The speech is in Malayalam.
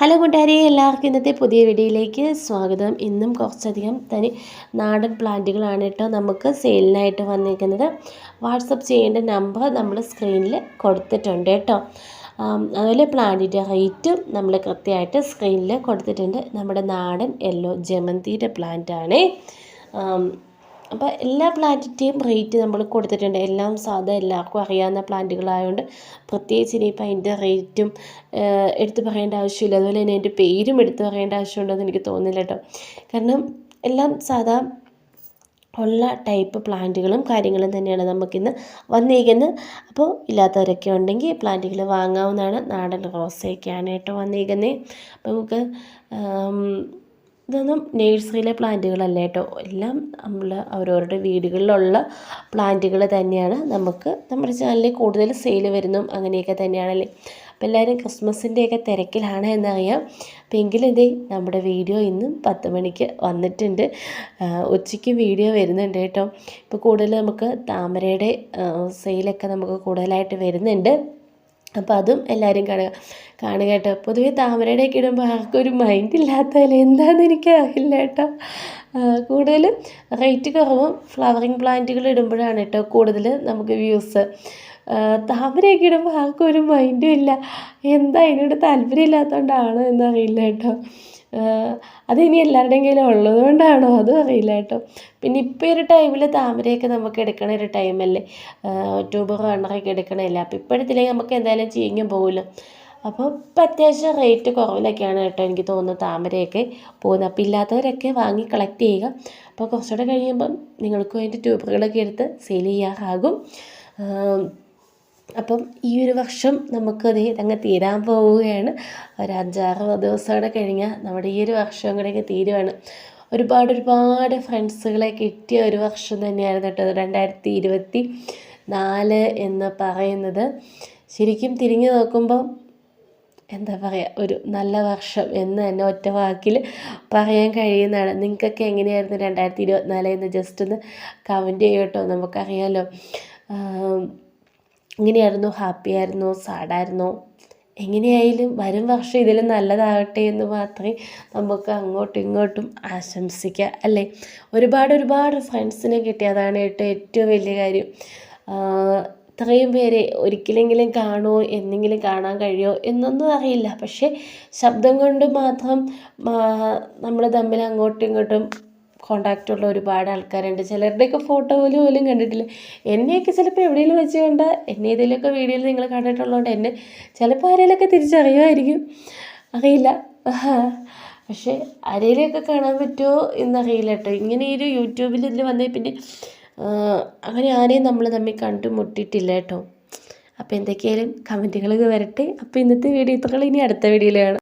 ഹലോ കൂട്ടുകാരെ എല്ലാവർക്കും ഇന്നത്തെ പുതിയ വീഡിയോയിലേക്ക് സ്വാഗതം. ഇന്നും കുറച്ചധികം തനി നാടൻ പ്ലാന്റുകളാണ് കേട്ടോ നമുക്ക് സെയിലിനായിട്ട് വന്നിരിക്കുന്നത്. വാട്സപ്പ് ചെയ്യേണ്ട നമ്പർ നമ്മൾ സ്ക്രീനിൽ കൊടുത്തിട്ടുണ്ട് കേട്ടോ. അതുപോലെ പ്ലാന്റിന്റെ റേറ്റും നമ്മൾ കൃത്യമായിട്ട് സ്ക്രീനിൽ കൊടുത്തിട്ടുണ്ട്. നമ്മുടെ നാടൻ യെല്ലോ ജമന്തിയുടെ പ്ലാന്റാണ്. അപ്പോൾ എല്ലാ പ്ലാന്റിന്റെയും റേറ്റ് നമ്മൾ കൊടുത്തിട്ടുണ്ട്. എല്ലാം സാധാ എല്ലാവർക്കും അറിയാവുന്ന പ്ലാന്റുകളായതുകൊണ്ട് പ്രത്യേകിച്ച് ഇനിയിപ്പോൾ അതിന്റെ റേറ്റും എടുത്തു പറയേണ്ട ആവശ്യമില്ല. അതുപോലെ തന്നെ അതിന്റെ പേരും എടുത്തു പറയേണ്ട ആവശ്യമുണ്ടെന്ന് എനിക്ക് തോന്നുന്നില്ല കേട്ടോ കാരണം എല്ലാം സാധാ ഉള്ള ടൈപ്പ് പ്ലാന്റുകളും കാര്യങ്ങളും തന്നെയാണ് നമുക്കിന്ന് വന്നിരിക്കുന്നത് അപ്പോൾ ഇല്ലാത്തവരൊക്കെ ഉണ്ടെങ്കിൽ പ്ലാന്റുകൾ വാങ്ങാവുന്നതാണ്. നാടൻ റോസയൊക്കെയാണ് കേട്ടോ വന്നിരിക്കുന്നത് അപ്പോൾ നമുക്ക് ഇതൊന്നും നേഴ്സറിയിലെ പ്ലാന്റുകളല്ല കേട്ടോ എല്ലാം നമ്മൾ അവരവരുടെ വീടുകളിലുള്ള പ്ലാന്റുകൾ തന്നെയാണ് നമുക്ക് നമ്മുടെ ചാനലിൽ കൂടുതൽ സെയിൽ വരുന്നതും അങ്ങനെയൊക്കെ തന്നെയാണല്ലേ അപ്പോൾ എല്ലാവരും ക്രിസ്മസിന്റെയൊക്കെ തിരക്കിലാണ് എന്നറിയാം. അപ്പോൾ എങ്കിലും ഇതേ നമ്മുടെ വീഡിയോ ഇന്നും പത്ത് മണിക്ക് വന്നിട്ടുണ്ട്. ഉച്ചയ്ക്ക് വീഡിയോ വരുന്നുണ്ട് കേട്ടോ. ഇപ്പോൾ കൂടുതൽ നമുക്ക് താമരയുടെ സെയിലൊക്കെ നമുക്ക് കൂടുതലായിട്ട് വരുന്നുണ്ട്. അപ്പോൾ അതും എല്ലാവരും കാണുക കാണുക കേട്ടോ. പൊതുവേ താമരയുടെയൊക്കെ ഇടുമ്പോൾ ആർക്കും ഒരു മൈൻഡ് ഇല്ലാത്തതിൽ എന്താണെന്ന് എനിക്ക് അറിയില്ല കേട്ടോ. കൂടുതലും റേറ്റ് കുറവും ഫ്ലവറിങ് പ്ലാന്റുകൾ ഇടുമ്പോഴാണ് കേട്ടോ കൂടുതൽ നമുക്ക് വ്യൂസ് താമരയൊക്കെ ഇടുമ്പോൾ ആർക്കും ഒരു മൈൻഡും ഇല്ല. എന്താ അതിനോട് താല്പര്യം ഇല്ലാത്തതുകൊണ്ടാണോ എന്നറിയില്ല കേട്ടോ. അതിനി എല്ലാവരുടെയും കയ്യിലും ഉള്ളത് കൊണ്ടാണോ? അതും അറിയില്ല കേട്ടോ. പിന്നെ ഇപ്പോൾ ഒരു ടൈമിൽ താമരയൊക്കെ നമുക്ക് എടുക്കണ ഒരു ടൈമല്ലേ ഒക്ടോബർ റണ്ണറൊക്കെ എടുക്കണമല്ലേ അപ്പോൾ ഇപ്പോൾ എടുത്തില്ലെങ്കിൽ നമുക്ക് എന്തായാലും ചീഞ്ഞും പോകുമല്ലോ അപ്പോൾ ഇപ്പം അത്യാവശ്യം റേറ്റ് കുറവിലൊക്കെയാണ് കേട്ടോ എനിക്ക് തോന്നുന്നത് താമരയൊക്കെ പോകുന്നത്. അപ്പോൾ ഇല്ലാത്തവരൊക്കെ വാങ്ങി കളക്ട് ചെയ്യുക. അപ്പോൾ കുറച്ചുകൂടെ കഴിയുമ്പം നിങ്ങൾക്കും അതിന്റെ ട്യൂബറുകളൊക്കെ എടുത്ത് സെയിൽ ചെയ്യാറാകും. അപ്പം ഈ ഒരു വർഷം നമുക്കത് അങ്ങ് തീരാൻ പോവുകയാണ്. ഒരു അഞ്ചാറ് ദിവസമാണ് കഴിഞ്ഞാൽ നമ്മുടെ ഈ ഒരു വർഷം കൂടെയൊക്കെ തീരുവാണ്. ഒരുപാട് ഒരുപാട് ഫ്രണ്ട്സുകളെ കിട്ടിയ ഒരു വർഷം തന്നെയായിരുന്നു കേട്ടോ രണ്ടായിരത്തി ഇരുപത്തി നാല് എന്ന് പറയുന്നത്. ശരിക്കും തിരിഞ്ഞു നോക്കുമ്പോൾ എന്താ പറയുക ഒരു നല്ല വർഷം എന്ന് തന്നെ ഒറ്റ വാക്കിൽ പറയാൻ കഴിയുന്നതാണ്. നിങ്ങൾക്കൊക്കെ എങ്ങനെയായിരുന്നു രണ്ടായിരത്തി ഇരുപത്തിനാല് എന്ന് ജസ്റ്റ് ഒന്ന് കമന്റ് ചെയ്യട്ടോ നമുക്കറിയാലോ. ആം, എങ്ങനെയായിരുന്നു ഹാപ്പി ആയിരുന്നോ. സാഡായിരുന്നോ എങ്ങനെയായാലും വരും വർഷം ഇതിലും നല്ലതാകട്ടെ എന്ന് മാത്രമേ നമുക്ക് അങ്ങോട്ടും ഇങ്ങോട്ടും ആശംസിക്കാം അല്ലേ? ഒരുപാട് ഒരുപാട് ഫ്രണ്ട്സിനെ കിട്ടി. അതാണ് കേട്ടോ ഏറ്റവും വലിയ കാര്യം. ഇത്രയും പേരെ ഒരിക്കലെങ്കിലും കാണുമോ എന്നെങ്കിലും കാണാൻ കഴിയുമോ എന്നൊന്നും അറിയില്ല. പക്ഷേ ശബ്ദം കൊണ്ട് മാത്രം നമ്മൾ തമ്മിൽ അങ്ങോട്ടും ഇങ്ങോട്ടും കോണ്ടാക്റ്റ് ഉള്ള ഒരുപാട് ആൾക്കാരുണ്ട്. ചിലരുടെയൊക്കെ ഫോട്ടോ പോലും കണ്ടിട്ടില്ല. എന്നെയൊക്കെ ചിലപ്പോൾ എവിടെയെങ്കിലും വെച്ച് കണ്ട എന്നെ ഏതെങ്കിലുമൊക്കെ വീഡിയോയിൽ നിങ്ങൾ കണ്ടിട്ടുള്ളതുകൊണ്ട് എന്നെ ചിലപ്പോൾ ആരെങ്കിലുമൊക്കെ തിരിച്ചറിയുമായിരിക്കും. അറിയില്ല. പക്ഷേ ആരെങ്കിലുമൊക്കെ കാണാൻ പറ്റുമോ എന്നറിയില്ല കേട്ടോ. ഇങ്ങനെ ഒരു യൂട്യൂബിൽ ഇതിൽ വന്നേ പിന്നെ അങ്ങനെ ആരെയും നമ്മൾ തമ്മിൽ കണ്ടുമുട്ടിയിട്ടില്ല കേട്ടോ. അപ്പോൾ എന്തൊക്കെയായാലും കമന്റുകളൊക്കെ വരട്ടെ. അപ്പോൾ ഇന്നത്തെ വീഡിയോ ഇത്രകൾ ഇനി അടുത്ത വീഡിയോയിൽ കാണാം.